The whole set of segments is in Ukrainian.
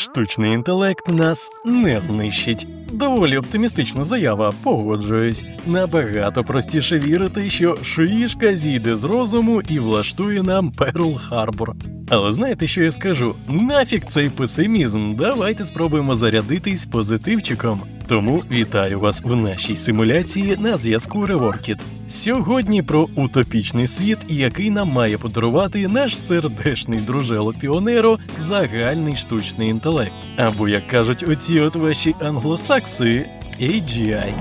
Штучний інтелект нас не знищить. Доволі оптимістична заява, погоджуюсь. Набагато простіше вірити, що шиїшка зійде з розуму і влаштує нам Перл Харбор. Але знаєте, що я скажу? Нафіг цей песимізм. Давайте спробуємо зарядитись позитивчиком. Тому вітаю вас в нашій симуляції на зв'язку Реворкіт. Сьогодні про утопічний світ, який нам має подарувати наш сердешний дружело Піонеро загальний штучний інтелект. Або як кажуть оці от ваші англосакси AGI.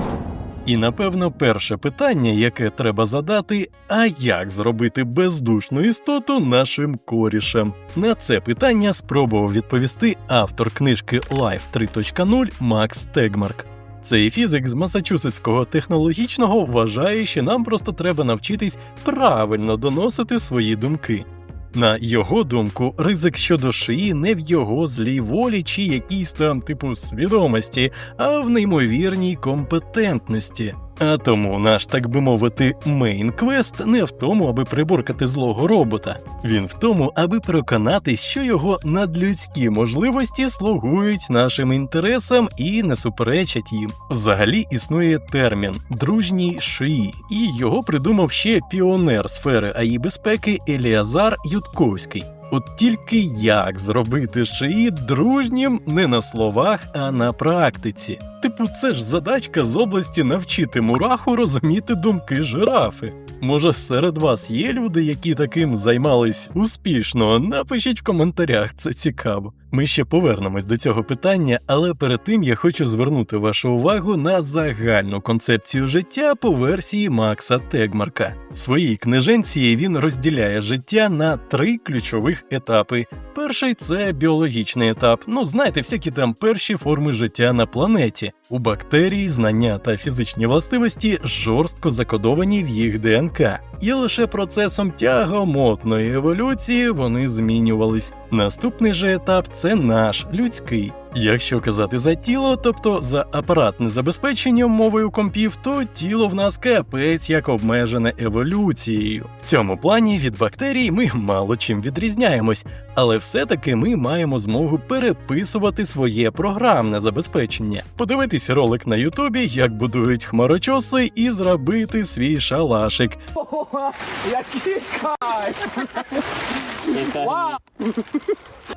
І напевно перше питання, яке треба задати: а як зробити бездушну істоту нашим корішем? На це питання спробував відповісти автор книжки Life 3.0 Макс Тегмарк. Цей фізик з Масачусетського технологічного вважає, що нам просто треба навчитись правильно доносити свої думки. На його думку, ризик щодо шиї не в його злій волі чи якійсь там типу свідомості, а в неймовірній компетентності. А тому наш, так би мовити, мейн квест не в тому, аби приборкати злого робота. Він в тому, аби переконатись, що його надлюдські можливості слугують нашим інтересам і не суперечать їм. Взагалі існує термін дружній шиї, і його придумав ще піонер сфери АІ безпеки Еліазар Ютковський. От тільки як зробити шиї дружнім не на словах, а на практиці. Типу, це ж задачка з області навчити мураху розуміти думки жирафи. Може, серед вас є люди, які таким займались успішно? Напишіть в коментарях, це цікаво. Ми ще повернемось до цього питання, але перед тим я хочу звернути вашу увагу на загальну концепцію життя по версії Макса Тегмарка. В своїй книженці він розділяє життя на три ключових етапи. Перший це біологічний етап. Ну, знаєте, всякі там перші форми життя на планеті. У бактерій знання та фізичні властивості жорстко закодовані в їх ДНК, і лише процесом тягомотної еволюції вони змінювались. Наступний же етап це наш людський. Якщо казати за тіло, тобто за апаратне забезпечення мовою компів, то тіло в нас капець як обмежене еволюцією. В цьому плані від бактерій ми мало чим відрізняємось, але все-таки ми маємо змогу переписувати своє програмне забезпечення, подивитись ролик на Ютубі, як будують хмарочоси, і зробити свій шалашик. Який кайф!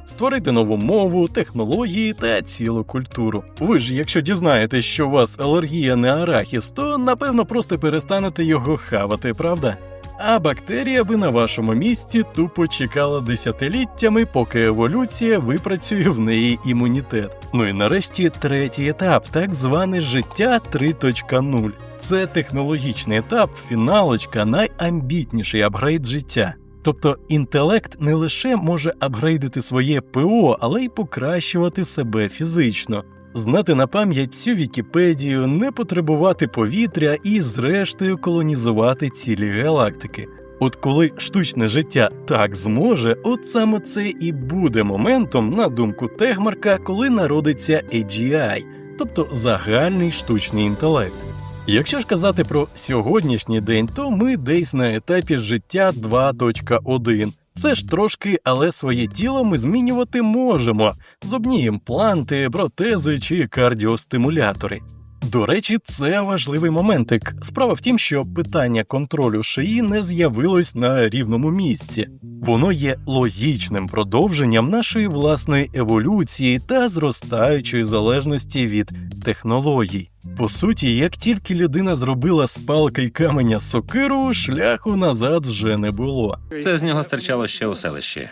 Створити нову мову, технології та цілу культуру. Ви ж, якщо дізнаєтесь, що у вас алергія на арахіс, то напевно просто перестанете його хавати, правда? А бактерія би на вашому місці тупо чекала десятиліттями, поки еволюція випрацює в неї імунітет. Ну і нарешті третій етап, так зване життя 3.0. Це технологічний етап, фіналочка, найамбітніший апгрейд життя. Тобто інтелект не лише може апгрейдити своє ПО, але й покращувати себе фізично, знати на пам'ять всю Вікіпедію, не потребувати повітря і, зрештою, колонізувати цілі галактики. От коли штучне життя так зможе, от саме це і буде моментом, на думку Тегмарка, коли народиться AGI, тобто загальний штучний інтелект. Якщо ж казати про сьогоднішній день, то ми десь на етапі життя 2.1. Це ж трошки, але своє тіло ми змінювати можемо: зубні імпланти, протези чи кардіостимулятори. До речі, це важливий моментик. Справа в тім, що питання контролю шиї не з'явилось на рівному місці. Воно є логічним продовженням нашої власної еволюції та зростаючої залежності від технологій. По суті, як тільки людина зробила з палки й каменя сокиру, шляху назад вже не було. Це з нього стирчало ще у селищі.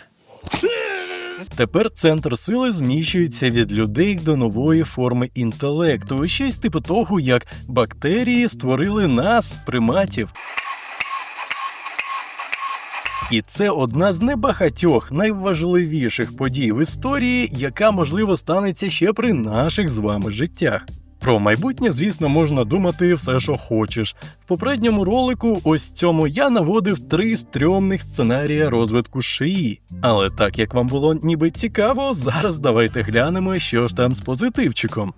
Тепер центр сили зміщується від людей до нової форми інтелекту, щось типу того, як бактерії створили нас, приматів. І це одна з небагатьох найважливіших подій в історії, яка можливо станеться ще при наших з вами життях. Про майбутнє, звісно, можна думати все, що хочеш. В попередньому ролику, ось цьому я наводив три стрьомних сценарія розвитку шиї. Але так як вам було ніби цікаво, зараз давайте глянемо, що ж там з позитивчиком.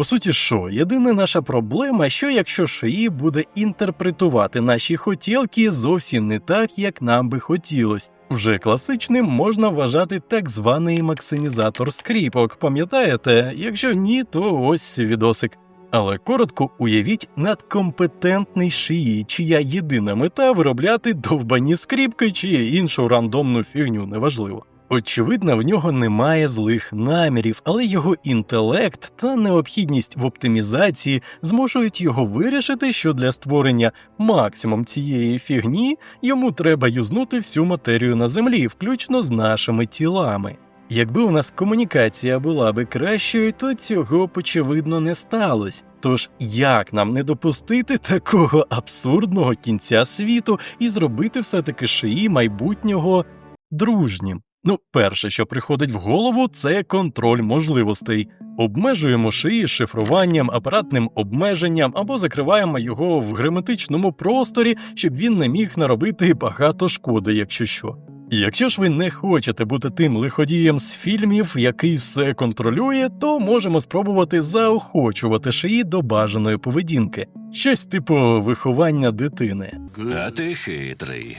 По суті, що, єдина наша проблема, що якщо шиї буде інтерпретувати наші хотілки зовсім не так, як нам би хотілось. Вже класичним можна вважати так званий максимізатор скріпок, пам'ятаєте? Якщо ні, то ось відосик. Але коротко уявіть надкомпетентний шиї, чия єдина мета виробляти довбані скріпки чи іншу рандомну фігню, неважливо. Очевидно, в нього немає злих намірів, але його інтелект та необхідність в оптимізації змушують його вирішити, що для створення максимум цієї фігні йому треба юзнути всю матерію на землі, включно з нашими тілами. Якби у нас комунікація була би кращою, то цього б, очевидно не сталося. Тож як нам не допустити такого абсурдного кінця світу і зробити все-таки шиї майбутнього дружнім? Ну, перше, що приходить в голову, це контроль можливостей. Обмежуємо шиї шифруванням, апаратним обмеженням або закриваємо його в герметичному просторі, щоб він не міг наробити багато шкоди, якщо що. І якщо ж ви не хочете бути тим лиходієм з фільмів, який все контролює, то можемо спробувати заохочувати шиї до бажаної поведінки, щось типу виховання дитини. А ти хитрий.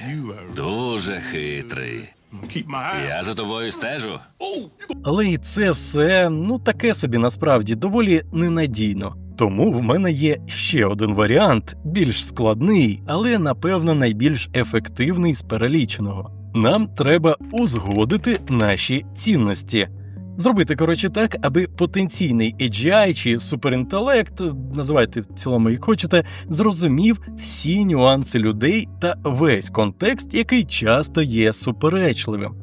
Дуже хитрий. Я за тобою стежу. Але і це все ну таке собі насправді доволі ненадійно. Тому в мене є ще один варіант, більш складний, але напевно найбільш ефективний з переліченого. Нам треба узгодити наші цінності. Зробити, коротше, так, аби потенційний AGI чи суперінтелект, називайте в цілому як хочете, зрозумів всі нюанси людей та весь контекст, який часто є суперечливим.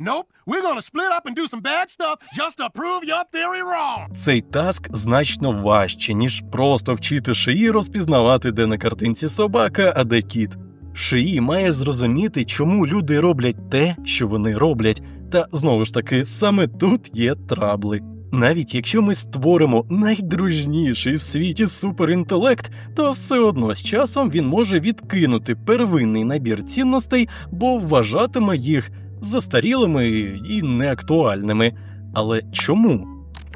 Nope, we're gonna split up and do some bad stuff just to prove your theory wrong. Цей таск значно важче, ніж просто вчити шиї розпізнавати, де на картинці собака, а де кіт. Шиї має зрозуміти, чому люди роблять те, що вони роблять, та знову ж таки, саме тут є трабли. Навіть якщо ми створимо найдружніший в світі суперінтелект, то все одно з часом він може відкинути первинний набір цінностей, бо вважатиме їх застарілими і неактуальними. Але чому?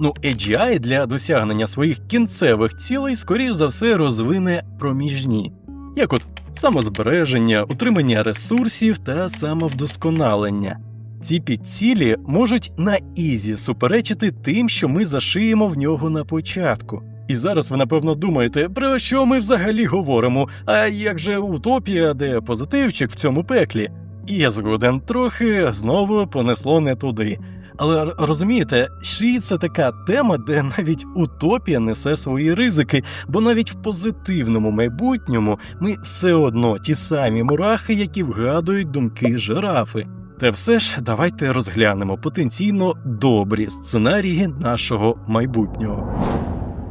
Ну, AGI для досягнення своїх кінцевих цілей, скоріш за все, розвине проміжні, як от самозбереження, утримання ресурсів та самовдосконалення. Ці підцілі можуть на ізі суперечити тим, що ми зашиємо в нього на початку. І зараз ви напевно думаєте, про що ми взагалі говоримо? А як же утопія, де позитивчик в цьому пеклі? І я згоден трохи знову понесло не туди. Але розумієте, шиї це така тема, де навіть утопія несе свої ризики, бо навіть в позитивному майбутньому ми все одно ті самі мурахи, які вгадують думки жирафи. Та все ж давайте розглянемо потенційно добрі сценарії нашого майбутнього.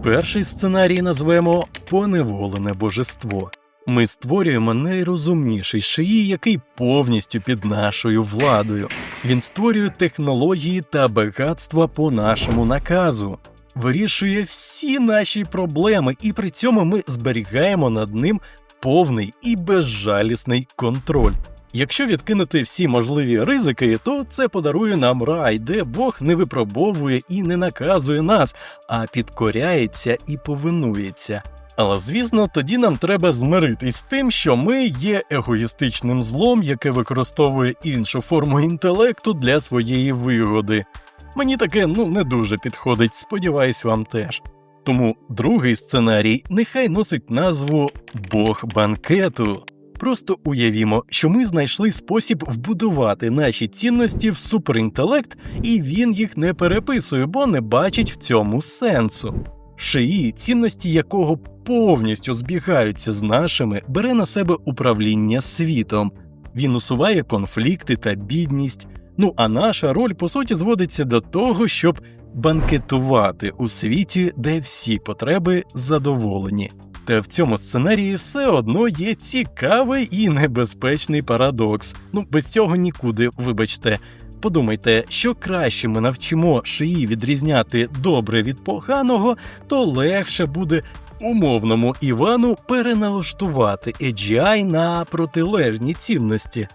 Перший сценарій назвемо поневолене божество. Ми створюємо найрозумніший шиї, який повністю під нашою владою. Він створює технології та багатства по нашому наказу, вирішує всі наші проблеми, і при цьому ми зберігаємо над ним повний і безжалісний контроль. Якщо відкинути всі можливі ризики, то це подарує нам рай, де Бог не випробовує і не наказує нас, а підкоряється і повинується. Але звісно, тоді нам треба змиритись з тим, що ми є егоїстичним злом, яке використовує іншу форму інтелекту для своєї вигоди. Мені таке ну не дуже підходить, сподіваюсь, вам теж. Тому другий сценарій нехай носить назву Бог банкету. Просто уявімо, що ми знайшли спосіб вбудувати наші цінності в суперінтелект, і він їх не переписує, бо не бачить в цьому сенсу. Шиї, цінності якого повністю збігаються з нашими, бере на себе управління світом. Він усуває конфлікти та бідність. Ну а наша роль по суті зводиться до того, щоб банкетувати у світі, де всі потреби задоволені. Та в цьому сценарії все одно є цікавий і небезпечний парадокс. Ну без цього нікуди, вибачте. Подумайте, що краще ми навчимо шиї відрізняти добре від поганого, то легше буде умовному Івану переналаштувати AGI на протилежні цінності.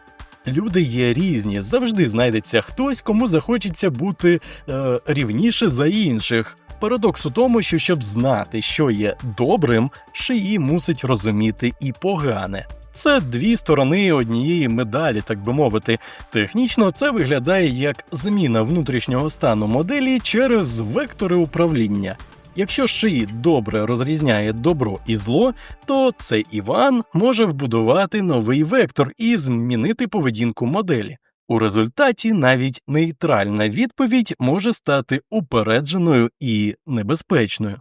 люди є різні. Завжди знайдеться хтось, кому захочеться бути е, рівніше за інших. Парадокс у тому, що щоб знати, що є добрим, шиї мусить розуміти і погане. Це дві сторони однієї медалі, так би мовити. Технічно це виглядає як зміна внутрішнього стану моделі через вектори управління. Якщо шиї добре розрізняє добро і зло, то цей Іван може вбудувати новий вектор і змінити поведінку моделі. У результаті навіть нейтральна відповідь може стати упередженою і небезпечною.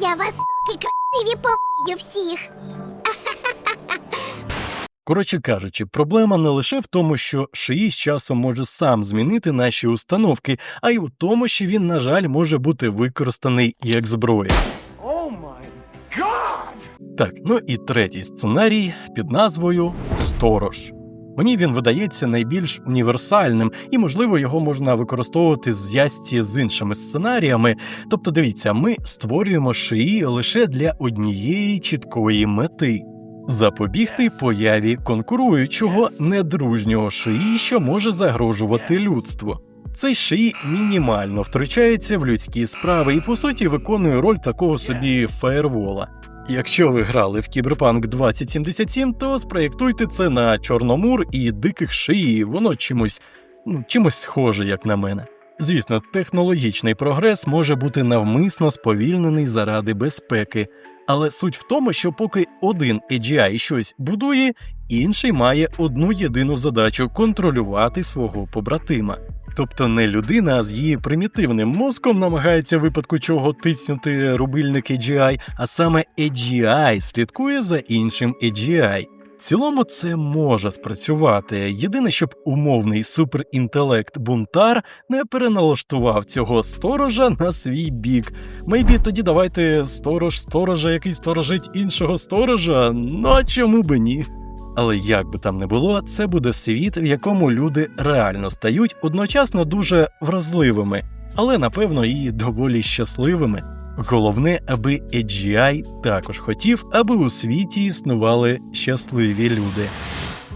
Я вас, суки, красиві помию всіх. Коротше кажучи, проблема не лише в тому, що шиї з часом може сам змінити наші установки, а й у тому, що він, на жаль, може бути використаний як зброя. Oh my God! Так, ну і третій сценарій під назвою Сторож. Мені він видається найбільш універсальним, і, можливо, його можна використовувати в зв'язці з іншими сценаріями. Тобто, дивіться, ми створюємо шиї лише для однієї чіткої мети. Запобігти появі конкуруючого недружнього шиї, що може загрожувати людству. Цей шиї мінімально втручається в людські справи і по суті виконує роль такого собі фаєрвола. Якщо ви грали в Кіберпанк 2077, то спроєктуйте це на Чорномур і диких шиї, воно чимось, ну, чимось схоже, як на мене. Звісно, технологічний прогрес може бути навмисно сповільнений заради безпеки, але суть в тому, що поки один AGI щось будує, інший має одну єдину задачу контролювати свого побратима. Тобто не людина, з її примітивним мозком намагається випадку чого тиснути рубильник AGI, а саме AGI слідкує за іншим AGI. Цілому це може спрацювати. Єдине, щоб умовний суперінтелект бунтар не переналаштував цього сторожа на свій бік. Мейбі тоді давайте сторож сторожа, який сторожить іншого сторожа. Ну а чому би ні? Але як би там не було, це буде світ, в якому люди реально стають одночасно дуже вразливими, але напевно і доволі щасливими. Головне, аби AGI також хотів, аби у світі існували щасливі люди.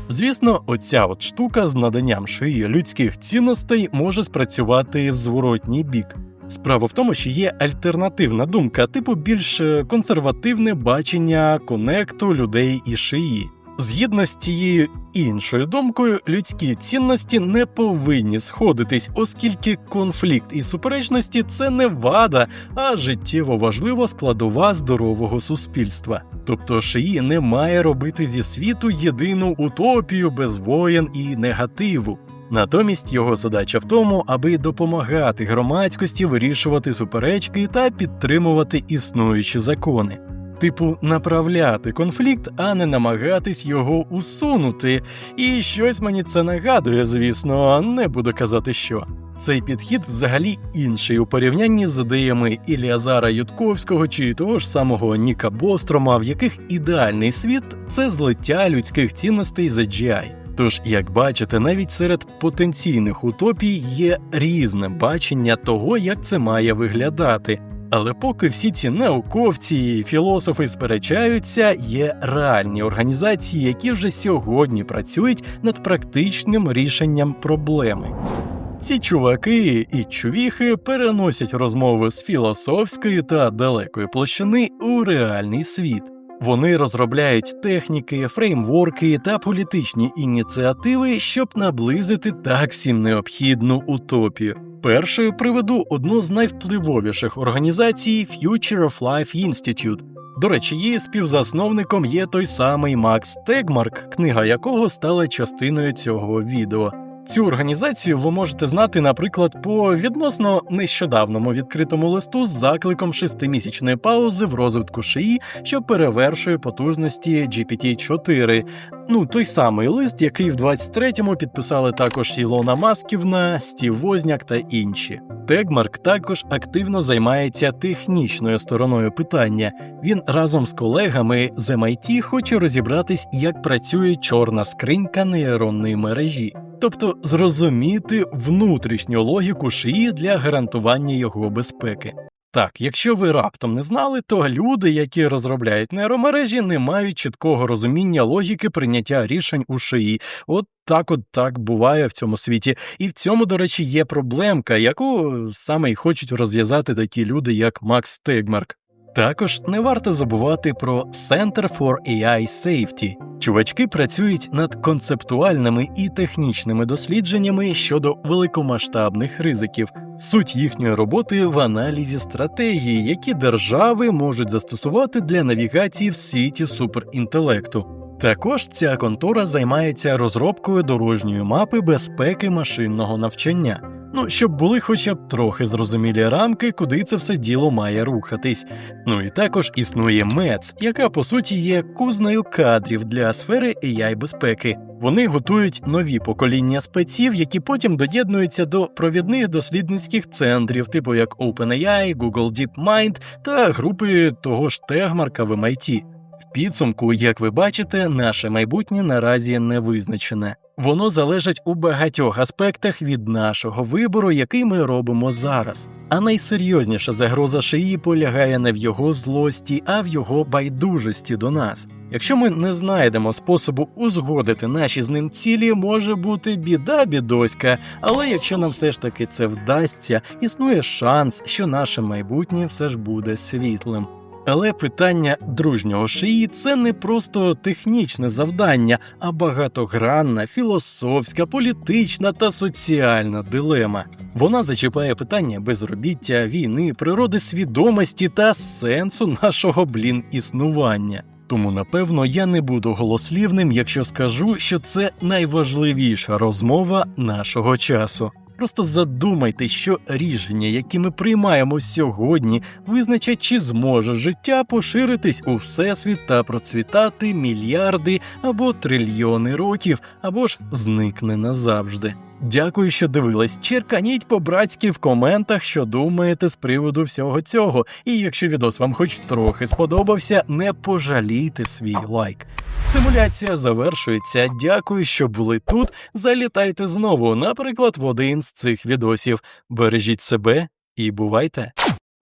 Звісно, оця от штука з наданням шиї людських цінностей може спрацювати в зворотній бік. Справа в тому, що є альтернативна думка, типу більш е, консервативне бачення конекту людей і шиї. Згідно з цією іншою думкою, людські цінності не повинні сходитись, оскільки конфлікт і суперечності це не вада, а життєво важлива складова здорового суспільства. Тобто шиї не має робити зі світу єдину утопію без воєн і негативу. Натомість його задача в тому, аби допомагати громадськості вирішувати суперечки та підтримувати існуючі закони. Типу, направляти конфлікт, а не намагатись його усунути. І щось мені це нагадує, звісно, не буду казати що. Цей підхід взагалі інший у порівнянні з ідеями Іліазара Ютковського чи того ж самого Ніка Бострома, в яких ідеальний світ це злиття людських цінностей з AGI. Тож, як бачите, навіть серед потенційних утопій є різне бачення того, як це має виглядати. Але поки всі ці науковці і філософи сперечаються, є реальні організації, які вже сьогодні працюють над практичним рішенням проблеми. Ці чуваки і чувіхи переносять розмови з філософської та далекої площини у реальний світ. Вони розробляють техніки, фреймворки та політичні ініціативи, щоб наблизити так всім необхідну утопію. Першою приведу одну з найвпливовіших організацій Future of Life Institute. До речі, її співзасновником є той самий Макс Тегмарк, книга якого стала частиною цього відео. Цю організацію ви можете знати, наприклад, по відносно нещодавному відкритому листу з закликом шестимісячної паузи в розвитку шиї, що перевершує потужності GPT-4. Ну, той самий лист, який в 23-му підписали також Ілона Масківна, Стів Возняк та інші. Тегмарк також активно займається технічною стороною питання. Він разом з колегами з MIT хоче розібратись, як працює чорна скринька нейронної мережі. Тобто зрозуміти внутрішню логіку шиї для гарантування його безпеки. Так, якщо ви раптом не знали, то люди, які розробляють нейромережі, не мають чіткого розуміння логіки прийняття рішень у шиї. От так от так буває в цьому світі. І в цьому, до речі, є проблемка, яку саме й хочуть розв'язати такі люди, як Макс Стегмарк. Також не варто забувати про Center for AI Safety. Чувачки працюють над концептуальними і технічними дослідженнями щодо великомасштабних ризиків. Суть їхньої роботи в аналізі стратегії, які держави можуть застосувати для навігації в світі суперінтелекту. Також ця контора займається розробкою дорожньої мапи безпеки машинного навчання. Ну, щоб були хоча б трохи зрозумілі рамки, куди це все діло має рухатись. Ну і також існує МЕЦ, яка по суті є кузнею кадрів для сфери ai безпеки. Вони готують нові покоління спеців, які потім доєднуються до провідних дослідницьких центрів, типу як OpenAI, Google DeepMind та групи того ж Тегмарка в MIT. Підсумку, як ви бачите, наше майбутнє наразі не визначене. Воно залежить у багатьох аспектах від нашого вибору, який ми робимо зараз. А найсерйозніша загроза шиї полягає не в його злості, а в його байдужості до нас. Якщо ми не знайдемо способу узгодити наші з ним цілі, може бути біда бідоська, але якщо нам все ж таки це вдасться, існує шанс, що наше майбутнє все ж буде світлим. Але питання дружнього шиї це не просто технічне завдання, а багатогранна, філософська, політична та соціальна дилема. Вона зачіпає питання безробіття, війни, природи свідомості та сенсу нашого блін існування. Тому, напевно, я не буду голослівним, якщо скажу, що це найважливіша розмова нашого часу. Просто задумайте, що рішення, які ми приймаємо сьогодні, визначать, чи зможе життя поширитись у всесвіт та процвітати мільярди або трильйони років, або ж зникне назавжди. Дякую, що дивились. Черканіть по-братськи в коментах, що думаєте з приводу всього цього. І якщо відос вам хоч трохи сподобався, не пожалійте свій лайк. Симуляція завершується. Дякую, що були тут. Залітайте знову, наприклад, в один з цих відосів. Бережіть себе і бувайте!